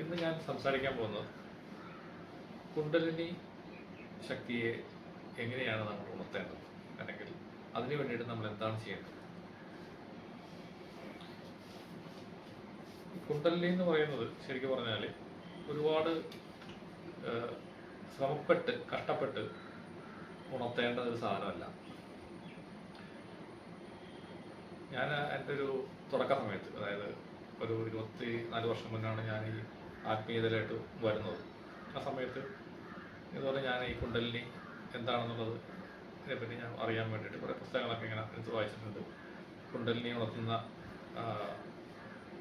ഇന്ന് ഞാൻ സംസാരിക്കാൻ പോകുന്നത് കുണ്ടലിനി ശക്തിയെ എങ്ങനെയാണ് നമ്മൾ ഉണർത്തേണ്ടത്? അല്ലെങ്കിൽ അതിനു വേണ്ടിയിട്ട് നമ്മൾ എന്താണ് ചെയ്യേണ്ടത്? കുണ്ടലിനി എന്ന് പറയുന്നത് ശരിക്കും പറഞ്ഞാൽ ഒരുപാട് ശ്രമപ്പെട്ട് കഷ്ടപ്പെട്ട് ഉണർത്തേണ്ട ഒരു സാധനമല്ല. ഞാൻ എന്റെ ഒരു തുടക്ക സമയത്ത് അതായത് ഒരു ഇരുപത്തി നാല് വർഷം മുന്നാണ് ഞാൻ ഈ ആത്മീയതയിലായിട്ട് വരുന്നത്. ആ സമയത്ത് ഇതുപോലെ ഞാൻ ഈ കുണ്ടലിനി എന്താണെന്നുള്ളത് ഇതിനെപ്പറ്റി ഞാൻ അറിയാൻ വേണ്ടിയിട്ട് കുറേ പുസ്തകങ്ങളൊക്കെ ഇങ്ങനെ എടുത്ത് വായിച്ചിട്ടുണ്ട്. കുണ്ടലിനി ഉണർത്തുന്ന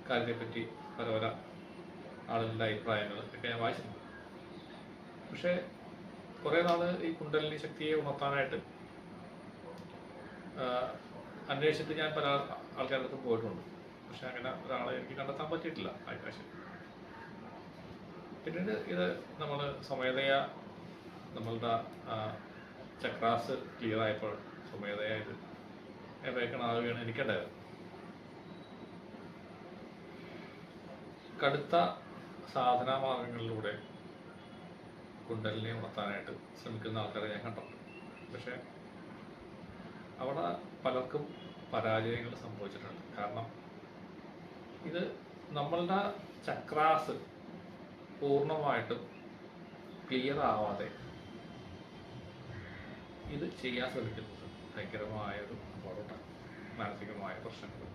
കാര്യത്തെപ്പറ്റി പല പല ആളുകളുടെ അഭിപ്രായങ്ങൾ ഒക്കെ ഞാൻ വായിച്ചിട്ടുണ്ട്. പക്ഷേ കുറേ നാൾ ഈ കുണ്ടലിനി ശക്തിയെ ഉണർത്താനായിട്ട് അന്വേഷിച്ചിട്ട് ഞാൻ പല ആൾക്കാരുടെ അടുത്തും പോയിട്ടുണ്ട്. പക്ഷെ അങ്ങനെ ഒരാളെ എനിക്ക് കണ്ടെത്താൻ പറ്റിയിട്ടില്ല. ആകാശം പിന്നീട് ഇത് നമ്മൾ സ്വമേധയ നമ്മളുടെ ചക്രാസ് ക്ലിയർ ആയപ്പോൾ സ്വമേധയ ഇത് എനിക്കുണ്ടായത് കടുത്ത സാധനാ മാർഗങ്ങളിലൂടെ കുണ്ടലിനെ ഉണർത്താനായിട്ട് ശ്രമിക്കുന്ന ആൾക്കാരെ ഞാൻ കണ്ടിട്ടുണ്ട്. പക്ഷേ അവിടെ പലർക്കും പരാജയങ്ങൾ സംഭവിച്ചിട്ടുണ്ട്. കാരണം ഇത് നമ്മളുടെ ചക്രാസ് പൂർണമായിട്ടും ക്ലിയർ ആവാതെ ഇത് ചെയ്യാൻ ശ്രമിക്കുന്നത് ഭയങ്കരമായ ഒരു അപകടമാണ് മാനസികമായ പ്രശ്നങ്ങൾ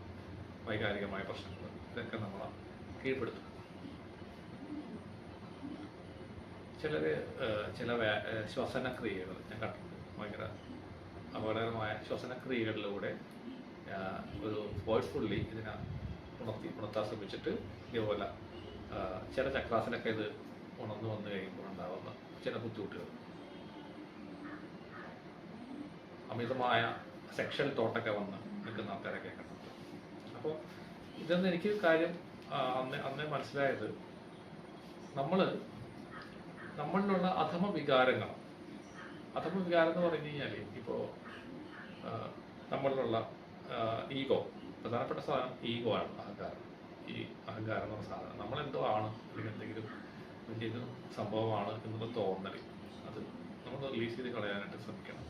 വൈകാരികമായ പ്രശ്നങ്ങൾ ഇതൊക്കെ നമ്മൾ കീഴ്പ്പെടുത്തും. ചില ഏഹ് ശ്വസനക്രിയകൾ ഞാൻ കണ്ടിട്ടുണ്ട്. ഭയങ്കര അപകടകരമായ ശ്വസനക്രിയകളിലൂടെ ഒരു ഫോഴ്സ്ഫുള്ളി ഇതിനെ ഉണർത്തി ഉണർത്താൻ ശ്രമിച്ചിട്ട് ഇതേപോലെ ചില ചക്രാസിനൊക്കെ ഇത് ഉണർന്നു വന്നു കഴിയുമ്പോൾ ഉണ്ടാകുന്ന ചില ബുദ്ധിമുട്ടുകൾ. അമിതമായ സെക്ഷൽ തോട്ടൊക്കെ വന്ന് നിൽക്കുന്ന ആൾക്കാരൊക്കെ കണ്ടു അപ്പോൾ ഇതെന്ന് എനിക്ക് കാര്യം അന്ന് അന്നേ മനസ്സിലായത് നമ്മൾ നമ്മളിലുള്ള അധമ വികാരങ്ങൾ അധമ വികാരം എന്ന് പറഞ്ഞു കഴിഞ്ഞാൽ ഇപ്പോൾ നമ്മളിലുള്ള ഈഗോ പ്രധാനപ്പെട്ട സാധനം ഈഗോ ആണ് അഹങ്കാരം. ഈ അഹങ്കാരം എന്ന് സാധനം. നമ്മളെന്തോ ആണ് അല്ലെങ്കിൽ എന്തെങ്കിലും വലിയൊരു സംഭവമാണ് എന്നുള്ള തോന്നൽ അത് നമ്മൾ റിലീസ് ചെയ്ത് കളയാനായിട്ട് ശ്രമിക്കണം.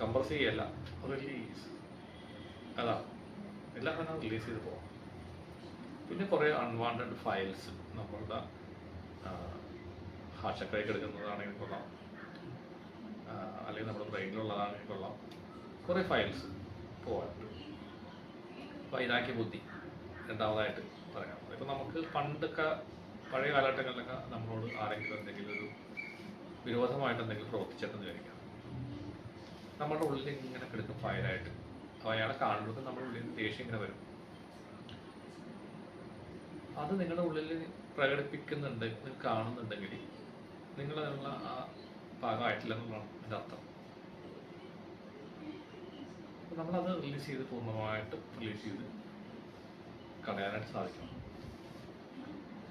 കംപ്രസ് ചെയ്യല്ല റിലീസ് അതാ. എല്ലാം തന്നെ റിലീസ് ചെയ്ത് പോകാം പിന്നെ കുറേ അൺവാണ്ടഡ് ഫയൽസ് നമ്മളുടെ ഹാഷക്കായി എടുക്കുന്നതാണെങ്കിൽ കൊള്ളാം. അല്ലെങ്കിൽ നമ്മുടെ ബ്രെയിനിലുള്ളതാണെങ്കിൽ കൊള്ളാം. കുറേ ഫയൽസ് പോകാറുണ്ട് വൈരാഗ്യ ബുദ്ധി രണ്ടാമതായിട്ട് പറയാം. ഇപ്പം നമുക്ക് പണ്ടൊക്കെ പഴയ കാലഘട്ടങ്ങളിലൊക്കെ നമ്മളോട് ആരെങ്കിലും എന്തെങ്കിലും ഒരു വിരോധമായിട്ട് എന്തെങ്കിലും പ്രവർത്തിച്ചിട്ടെന്ന് വിചാരിക്കാം. നമ്മുടെ ഉള്ളിൽ ഇങ്ങനെ കിടക്കും ഫയലായിട്ട്. അപ്പോൾ അയാളെ കാണുമ്പോൾ നമ്മുടെ ഉള്ളിൽ ദേഷ്യം ഇങ്ങനെ വരും. അത് നിങ്ങളുടെ ഉള്ളിൽ പ്രകടിപ്പിക്കുന്നുണ്ട് നിങ്ങൾ കാണുന്നുണ്ടെങ്കിൽ നിങ്ങൾ അതിനുള്ള ആ ഭാഗമായിട്ടില്ല എന്നുള്ളതാണ് എന്റെ അർത്ഥം. നമ്മളത് റിലീസ് ചെയ്ത് പൂർണമായിട്ട് റിലീസ് ചെയ്ത് കളയാനായിട്ട് സാധിക്കും.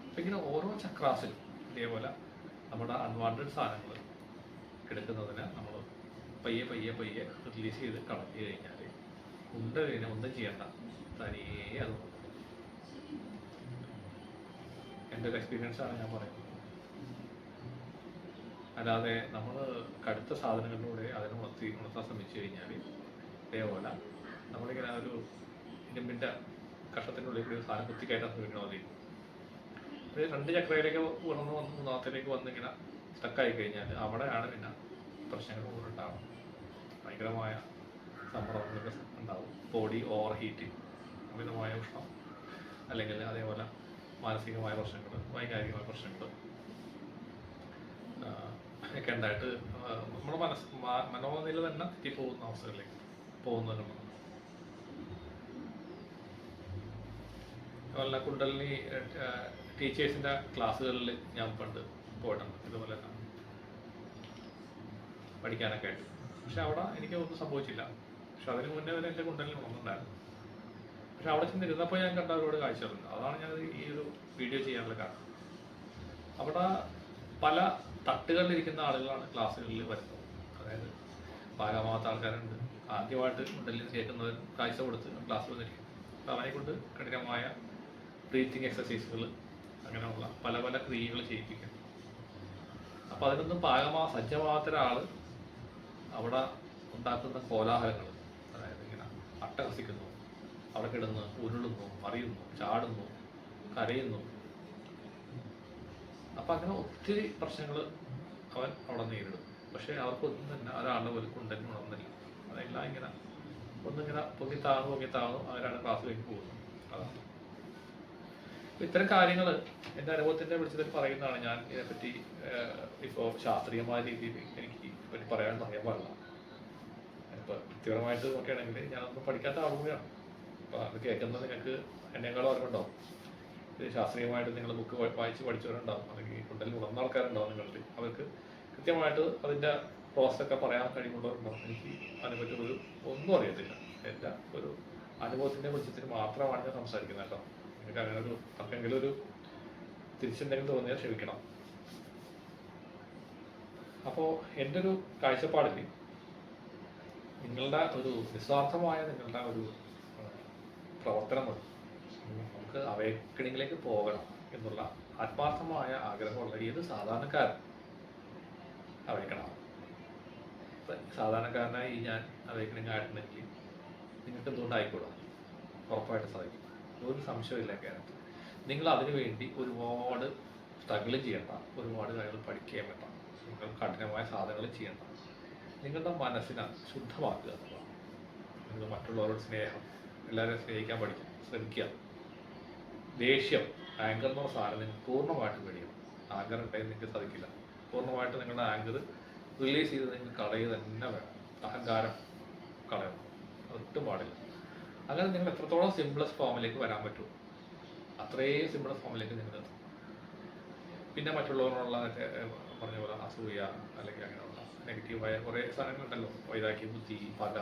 അപ്പം ഇങ്ങനെ ഓരോ ചക്രാസിലും ഇതേപോലെ നമ്മുടെ അൺവാണ്ടഡ് സാധനങ്ങൾ എടുക്കുന്നതിന് നമ്മൾ പയ്യെ പയ്യെ പയ്യെ റിലീസ് ചെയ്ത് കളഞ്ഞു കഴിഞ്ഞാൽ ഉണ്ട് കഴിഞ്ഞാൽ ഒന്നും ചെയ്യണ്ട. തനിയെ അത്. എന്റെ ഒരു എക്സ്പീരിയൻസ് ആണ് ഞാൻ പറയുന്നത്. അല്ലാതെ നമ്മൾ കടുത്ത സാധനങ്ങളിലൂടെ അതിനെ ഉണർത്തി ഉണർത്താൻ ശ്രമിച്ചു കഴിഞ്ഞാൽ ഇതേപോലെ നമ്മളിങ്ങനെ ഒരു ഇരുമ്പിന്റെ കഷത്തിന്റെ ഉള്ളിൽ കൂടി സാധനം കുത്തിക്കയറ്റാൻ ശ്രമിക്കണ മതി രണ്ട് ചക്രയിലേക്ക് ഉണർന്ന് വന്ന് മൂന്നാമത്തേക്ക് വന്നിങ്ങനെ സ്റ്റക്കായി കഴിഞ്ഞാൽ അവിടെയാണ് പിന്നെ പ്രശ്നങ്ങൾ ഉണ്ടാവുന്നത് ഭയങ്കരമായ സമ്മർദ്ദങ്ങളൊക്കെ ഉണ്ടാവും. ബോഡി ഓവർ ഹീറ്റ് അമിതമായ ഉഷ്ണം അല്ലെങ്കിൽ അതേപോലെ മാനസികമായ പ്രശ്നങ്ങൾ വൈകാരികമായ പ്രശ്നങ്ങൾ ഒക്കെ ഉണ്ടായിട്ട് നമ്മുടെ മനസ്സ് മനോനില തന്നെ തെറ്റിപ്പോകുന്ന അവസ്ഥകളിലേക്ക് പോകുന്നതിനുണ്ട് അതുപോലെ കുണ്ടലിനി ടീച്ചേഴ്സിന്റെ ക്ലാസ്സുകളിൽ ഞാൻ പണ്ട് പോയിട്ടുണ്ട്. ഇതുപോലെ പഠിക്കാനൊക്കെ ആയിട്ട്. പക്ഷെ അവിടെ എനിക്ക് ഒന്നും സംഭവിച്ചില്ല. പക്ഷെ അതിന് മുന്നേ വരെ എന്റെ കുണ്ടലിന് ഒന്നുണ്ടായിരുന്നു പക്ഷെ അവിടെ ചെന്നിരുന്നപ്പോൾ ഞാൻ കണ്ട ഒരുപാട് കാഴ്ചകളുണ്ട്. അതാണ് ഞാൻ ഈ ഒരു വീഡിയോ ചെയ്യാനുള്ള കാരണം. അവിടെ പല തട്ടുകളിലിരിക്കുന്ന ആളുകളാണ് ക്ലാസ്സുകളിൽ വരുന്നത്. അതായത് ഭാഗമാകാത്ത ആൾക്കാരുണ്ട്. ആദ്യമായിട്ട് കുണ്ടലിന് ചേർക്കുന്നവർ കാഴ്ച കൊടുത്ത് ക്ലാസ് വന്നിരിക്കും അവനെ കൊണ്ട് കഠിനമായ ബ്രീത്തിങ് എക്സസൈസുകൾ അങ്ങനെയുള്ള പല പല ക്രിയകൾ ചെയ്യിപ്പിക്കാം. അപ്പൊ അതിനൊന്നും പാകമാ സജ്ജമാകാത്ത ഒരാൾ അവിടെ ഉണ്ടാക്കുന്ന കോലാഹലങ്ങൾ അതായത് ഇങ്ങനെ അട്ടഹസിക്കുന്നു അവിടെ കിടന്ന് ഉരുളുന്നു മറിയുന്നു ചാടുന്നു കരയുന്നു. അപ്പൊ അങ്ങനെ ഒത്തിരി പ്രശ്നങ്ങൾ അവൻ അവിടെ നേരിടും. പക്ഷെ അവർക്കൊന്നും തന്നെ ഒരാളുടെ ഒരു കുണ്ടൻ ഉണർന്നില്ല. അതെല്ലാം ഇങ്ങനെ ഒന്നിങ്ങനെ പൊങ്ങി താഴ്ന്നു പൊങ്ങി താഴ്ന്നു അവരാണ് ക്ലാസ്സിലേക്ക് പോകുന്നത്. അതാണ്. ഇത്തരം കാര്യങ്ങൾ എന്റെ അനുഭവത്തിന്റെ വെളിച്ചത്തിൽ പറയുന്നതാണ് ഞാൻ ഇതിനെപ്പറ്റി ഇപ്പോൾ ശാസ്ത്രീയമായ രീതിയിൽ എനിക്ക് ഇതിനെപ്പറ്റി പറയാൻ പറയാൻ പാടില്ല. ഇപ്പൊ വ്യക്തിപരമായിട്ട് നോക്കുകയാണെങ്കിൽ ഞാനൊന്നും പഠിക്കാത്ത ആൾ കൂടിയാണ്. അപ്പൊ അത് കേൾക്കുന്നത് നിങ്ങൾക്ക് എന്നെക്കാളും അറിവുണ്ടാവും. ഇത് ശാസ്ത്രീയമായിട്ട് നിങ്ങൾ ബുക്ക് വായിച്ച് പഠിച്ചവരുണ്ടാവും. അല്ലെങ്കിൽ കുണ്ടലിൽ ഉണർന്ന ആൾക്കാരുണ്ടാവും നിങ്ങളുടെ അവർക്ക് കൃത്യമായിട്ട് അതിന്റെ പ്രോസസ് ഒക്കെ പറയാൻ കഴിവുള്ളവരുണ്ടാവും എനിക്ക് അതിനെപ്പറ്റി ഒരു ഒന്നും അറിയത്തില്ല. എന്റെ ഒരു അനുഭവത്തിന്റെ വെളിച്ചത്തിൽ മാത്രമാണ് ഞാൻ സംസാരിക്കുന്നത് കേട്ടോ. നിങ്ങൾക്ക് അങ്ങനെ ഒരു ഒരു തിരിച്ചെന്തെങ്കിലും തോന്നിയാൽ ക്ഷമിക്കണം. അപ്പോൾ എന്റെ ഒരു കാഴ്ചപ്പാടിൽ നിങ്ങളുടെ ഒരു നിസ്വാർത്ഥമായ നിങ്ങളുടെ ഒരു പ്രവർത്തനം മതി. നമുക്ക് അവേക്കണിങ്ങിലേക്ക് പോകണം എന്നുള്ള ആത്മാർത്ഥമായ ആഗ്രഹമുള്ള ഏത് സാധാരണക്കാരൻ അവേക്കണം? സാധാരണക്കാരനായി ഞാൻ അവേക്കണിങ് ആയിട്ടുണ്ടെങ്കിൽ നിങ്ങൾക്ക് എന്തുകൊണ്ടായിക്കൂടാ ഉറപ്പായിട്ട് സാധിക്കും. ഒരു സംശയമില്ല കേരളത്തിൽ. നിങ്ങൾ അതിനുവേണ്ടി ഒരുപാട് സ്ട്രഗിൾ ചെയ്യണ്ട. ഒരുപാട് കാര്യങ്ങൾ പഠിക്കുകയും വേണ്ട. നിങ്ങൾ കഠിനമായ സാധനങ്ങൾ ചെയ്യണ്ട. നിങ്ങളുടെ മനസ്സിനെ ശുദ്ധമാക്കുക എന്നുള്ളതാണ്. നിങ്ങൾ മറ്റുള്ളവരോട് സ്നേഹം എല്ലാവരെയും സ്നേഹിക്കാൻ പഠിക്കുക ശ്രമിക്കുക. ദേഷ്യം ആങ്കർ എന്ന് സാധനം നിങ്ങൾ പൂർണമായിട്ടും വെടിയണം ആങ്കർ ഉണ്ടെങ്കിൽ നിങ്ങൾക്ക് സാധിക്കില്ല. പൂർണമായിട്ട് നിങ്ങളുടെ ആങ്കർ റിലീസ് ചെയ്ത് നിങ്ങൾ കളയുക തന്നെ വേണം. അഹങ്കാരം കളയണം ഒട്ടും പാടില്ല. അങ്ങനെ നിങ്ങൾ എത്രത്തോളം സിംപ്ലസ് ഫോമിലേക്ക് വരാൻ പറ്റുമോ അത്രയും സിംപ്ലസ് ഫോമിലേക്ക് നിങ്ങൾ എത്തും. പിന്നെ മറ്റുള്ളവരോടുള്ള പറഞ്ഞ പോലെ അസൂയ അല്ലെങ്കിൽ അങ്ങനെയുള്ള നെഗറ്റീവായ കുറേ സാധനങ്ങളുണ്ടല്ലോ വൈതാക്കി ബുദ്ധി പക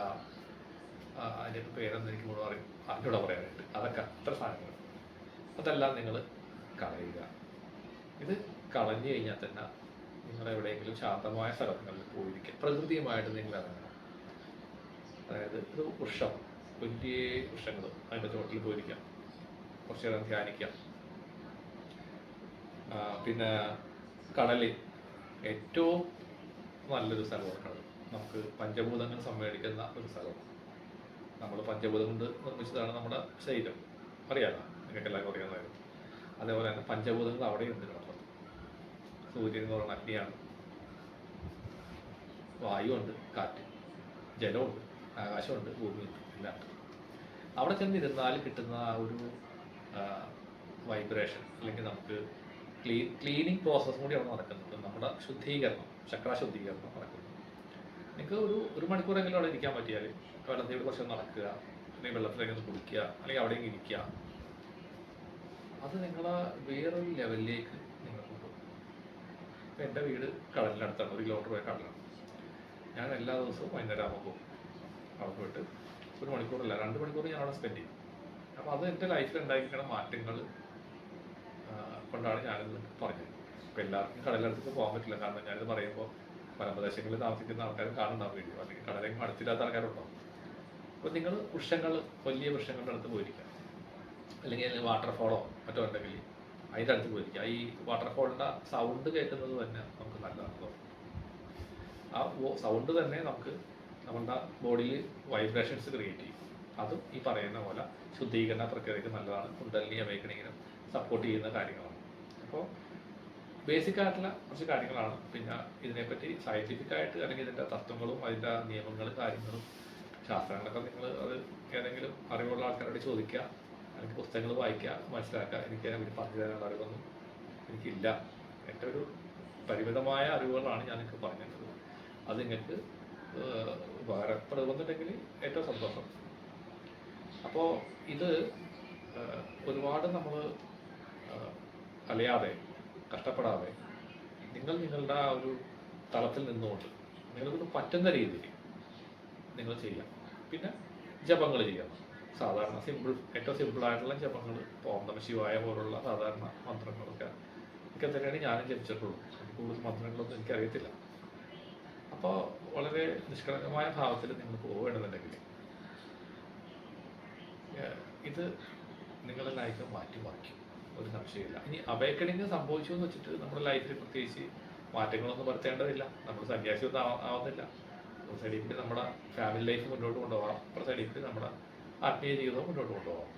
അതിന്റെ പേരെന്ന് എനിക്ക് മുഴുവൻ അറിയും. അതിനോട് പറയാനായിട്ട് അതൊക്കെ അത്ര സാധനങ്ങൾ. അതെല്ലാം നിങ്ങൾ കളയുക. ഇത് കളഞ്ഞു കഴിഞ്ഞാൽ തന്നെ നിങ്ങൾ എവിടെയെങ്കിലും ശാന്തമായ സ്ഥലങ്ങളിൽ പോയിരിക്കുക. പ്രകൃതിയുമായിട്ട് നിങ്ങൾ ഇറങ്ങണം. അതായത് ഒരു വൃക്ഷം വലിയ വൃക്ഷങ്ങൾ അതിന്റെ ചുവട്ടിൽ പോയിരിക്കാം. കുറച്ച് നേരം ധ്യാനിക്കാം പിന്നെ കടലിൽ ഏറ്റവും നല്ലൊരു സ്ഥലമാണ് കടൽ നമുക്ക് പഞ്ചഭൂതങ്ങൾ സമ്മേളിക്കുന്ന ഒരു സ്ഥലമാണ്. നമ്മൾ പഞ്ചഭൂതം കൊണ്ട് നിർമ്മിച്ചതാണ് നമ്മുടെ ശരീരം. അറിയാലോ? നിങ്ങൾക്ക് എല്ലാവർക്കും അറിയാവുന്നതായിരുന്നു അതേപോലെ തന്നെ പഞ്ചഭൂതങ്ങൾ അവിടെയുണ്ട് കിടക്കുന്നത് സൂര്യൻ എന്ന് പറയുന്ന അഗ്നിയാണ്. ഉണ്ട് കാറ്റ്. ജലമുണ്ട് ആകാശമുണ്ട് ഭൂമിയുണ്ട്. ഉണ്ട് അവിടെ ചെന്നിരുന്നാൽ കിട്ടുന്ന ആ ഒരു വൈബ്രേഷൻ അല്ലെങ്കിൽ നമുക്ക് ക്ലീൻ ക്ലീനിങ് പ്രോസസ്സ് കൂടി അവിടെ നടക്കുന്നുണ്ട് നമ്മുടെ ശുദ്ധീകരണം ചക്രാശുദ്ധീകരണം നടക്കുന്നു. നിങ്ങൾക്ക് ഒരു ഒരു മണിക്കൂറെങ്കിലും അവിടെ ഇരിക്കാൻ പറ്റിയാൽ വെള്ളത്തിൽ കുറച്ച് നടക്കുക അല്ലെങ്കിൽ വെള്ളത്തിലേക്ക് ഒന്ന് കുടിക്കുക അല്ലെങ്കിൽ അവിടെ ഇരിക്കുക. അത് നിങ്ങളെ വേറൊരു ലെവലിലേക്ക് നിങ്ങൾ കൊണ്ടുപോകും. എന്റെ വീട് കടലിനടുത്താണ്. ഒരു കിലോമീറ്റർ പോയ കടലാണ്. ഞാൻ എല്ലാ ദിവസവും വൈകുന്നേരം ആകുമ്പോൾ അവിടെ പോയിട്ട് ഒരു മണിക്കൂറല്ല രണ്ട് മണിക്കൂർ ഞാൻ അവിടെ സ്പെൻഡ് ചെയ്യും അപ്പോൾ അത് എന്റെ ലൈഫിൽ ഉണ്ടായിരിക്കുന്ന മാറ്റങ്ങൾ കൊണ്ടാണ് ഞാനിത് പറഞ്ഞത്. ഇപ്പം എല്ലാവർക്കും കടലടുത്തേക്ക് പോകാൻ പറ്റില്ല. കാരണം ഞാനിത് പറയുമ്പോൾ വനപ്രദേശങ്ങളിൽ താമസിക്കുന്ന ആൾക്കാരും കാണുന്നുണ്ടാവും വീഡിയോ. അല്ലെങ്കിൽ കടലേക്ക് അടുത്തില്ലാത്ത ആൾക്കാരുണ്ടാവും അപ്പോൾ നിങ്ങൾ വൃക്ഷങ്ങൾ വലിയ വൃക്ഷങ്ങളുടെ അടുത്ത് പോയിരിക്കുക. അല്ലെങ്കിൽ വാട്ടർഫോളോ മറ്റോ ഉണ്ടെങ്കിൽ അതിന്റെ അടുത്ത് പോയിരിക്കുക. ഈ വാട്ടർഫോളിന്റെ സൗണ്ട് കേൾക്കുന്നത് തന്നെ നമുക്ക് നല്ലതാണ് ആ സൗണ്ട് തന്നെ നമുക്ക് നമ്മുടെ ബോഡിയിൽ വൈബ്രേഷൻസ് ക്രിയേറ്റ് ചെയ്യും. അതും ഈ പറയുന്ന പോലെ ശുദ്ധീകരണ പ്രക്രിയക്ക് നല്ലതാണ്. കുണ്ടലിനി അവേക്കണിങ്ങിനും സപ്പോർട്ട് ചെയ്യുന്ന കാര്യങ്ങളാണ്. അപ്പോൾ ബേസിക് ആയിട്ടുള്ള കുറച്ച് കാര്യങ്ങളാണ്. പിന്നെ ഇതിനെപ്പറ്റി സയന്റിഫിക് ആയിട്ട് അല്ലെങ്കിൽ ഇതിന്റെ തത്വങ്ങളും അതിന്റെ നിയമങ്ങളും കാര്യങ്ങളും ശാസ്ത്രങ്ങളൊക്കെ നിങ്ങൾ അത് ഏതെങ്കിലും അറിവുള്ള ആൾക്കാരോട് ചോദിക്കുക. അല്ലെങ്കിൽ പുസ്തകങ്ങൾ വായിക്കുക മനസ്സിലാക്കുക. എനിക്ക് അതിനെപ്പറ്റി പറഞ്ഞു തരാനുള്ള അറിവൊന്നും എനിക്കില്ല. എന്റെ ഒരു പരിമിതമായ അറിവുകളാണ് ഞാൻ നിങ്ങൾക്ക് പറഞ്ഞത് അത് നിങ്ങൾക്ക് ഏഹ്, ഉപകാരപ്പെടുമെന്നുണ്ടെങ്കിൽ ഏറ്റവും സന്തോഷം. അപ്പോൾ ഇത് ഒരുപാട് നമ്മൾ അലയാതെ കഷ്ടപ്പെടാതെ നിങ്ങൾ നിങ്ങളുടെ ആ ഒരു തലത്തിൽ നിന്നുകൊണ്ട് നിങ്ങൾക്കൊന്ന് പറ്റുന്ന രീതിയിൽ നിങ്ങൾ ചെയ്യാം. പിന്നെ ജപങ്ങൾ ചെയ്യണം. സാധാരണ സിമ്പിൾ ഏറ്റവും സിമ്പിൾ ആയിട്ടുള്ള ജപങ്ങൾ ഓം ശിവായ പോലുള്ള സാധാരണ മന്ത്രങ്ങളൊക്കെ ഒക്കെ തന്നെയാണ് ഞാനും ജപിച്ചിട്ടുള്ളൂ കൂടുതൽ മന്ത്രങ്ങളൊന്നും എനിക്കറിയത്തില്ല. അപ്പോൾ വളരെ നിഷ്കളങ്കമായ ഭാവത്തിൽ നിങ്ങൾ പോവുകയാണെന്നുണ്ടെങ്കിൽ ഇത് നിങ്ങളുടെ ലൈഫ് മാറ്റി മറിക്കും ഒരു സംശയമില്ല ഇനി അവേക്കണിങ് സംഭവിച്ചു എന്ന് വെച്ചിട്ട് നമ്മുടെ ലൈഫിൽ പ്രത്യേകിച്ച് മാറ്റങ്ങളൊന്നും വരുത്തേണ്ടതില്ല. നമ്മൾ സന്യാസി ഒന്നും ആവുന്നില്ല. ഒരു സൈഡിൽ നമ്മുടെ ഫാമിലി ലൈഫ് മുന്നോട്ട് കൊണ്ടുപോകാം അപ്പുറ സൈഡിൽ നമ്മുടെ ആത്മീയ ജീവിതം മുന്നോട്ട് കൊണ്ടുപോകാം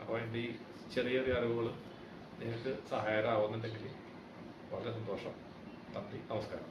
അപ്പോൾ എന്റെ ഈ ചെറിയ ചെറിയ അറിവുകൾ നിങ്ങൾക്ക് സഹായകരമാവുന്നുണ്ടെങ്കിൽ വളരെ സന്തോഷം. നന്ദി. നമസ്കാരം.